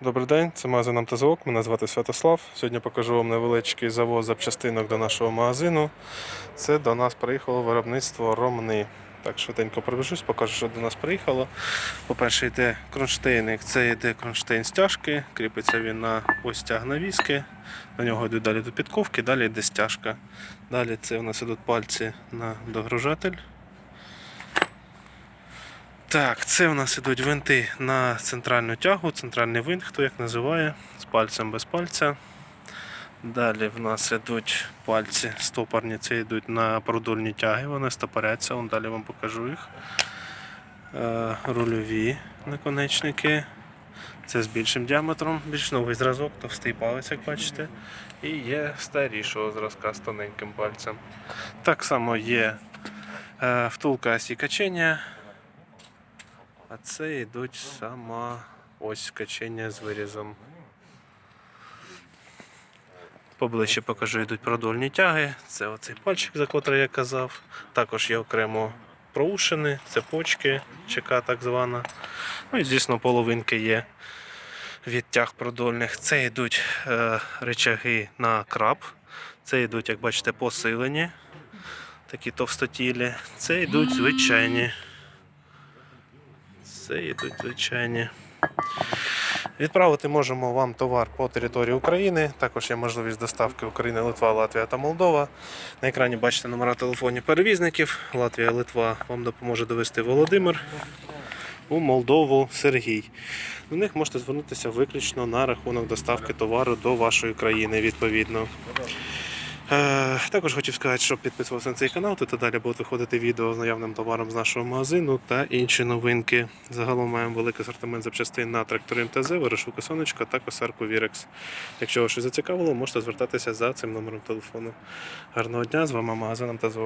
Добрий день, це магазин «Амтезовок», Мене звати Святослав. Сьогодні покажу вам невеличкий завоз запчастинок до нашого магазину. Це до нас приїхало виробництво Ромни. Так, швиденько пробіжусь, покажу, що до нас приїхало. По-перше, йде кронштейник. Це йде кронштейн стяжки. Кріпиться він на ось стяг навіски. На нього йдуть далі до підковки, далі йде стяжка. Далі це у нас ідуть пальці на догружатель. Так, це у нас ідуть винти на центральну тягу, центральний винт, хто як називає, з пальцем без пальця. Далі в нас йдуть пальці стопорні, це йдуть на продольні тяги, вони стопоряться, Вон далі вам покажу їх. Е, рульові наконечники. Це з більшим діаметром, більш новий зразок, товстий палець, як бачите. І є старішого зразка з тоненьким пальцем. Так само є е, втулка осі качення. А це йдуть сама ось качення з вирізом. Поближче покажу, йдуть продольні тяги. Це оцей пальчик, за котрий я казав. Також є окремо проушини, цепочки, ЧК так звана. Ну і звісно, половинки є від тяг продольних. Це йдуть е, речаги на краб. Це йдуть, як бачите, посилені. Такі товстотілі. Це йдуть звичайні. Це йдуть звичайні. Відправити можемо вам товар по території України. Також є можливість доставки Україна, Литва, Латвія та Молдова. На екрані бачите номера телефонів перевізників. Латвія, Литва вам допоможе довести Володимир. У Молдову Сергій. До них можете звернутися виключно на рахунок доставки товару до вашої країни відповідно. Е, також хотів сказати, щоб підписувався на цей канал, то далі будуть виходити відео з наявним товаром з нашого магазину та інші новинки. Загалом маємо великий асортимент запчастин на трактори МТЗ, вирішуки сонечка та косарку Вірекс. Якщо вас щось зацікавило, можете звертатися за цим номером телефону. Гарного дня, з вами магазин МТЗ.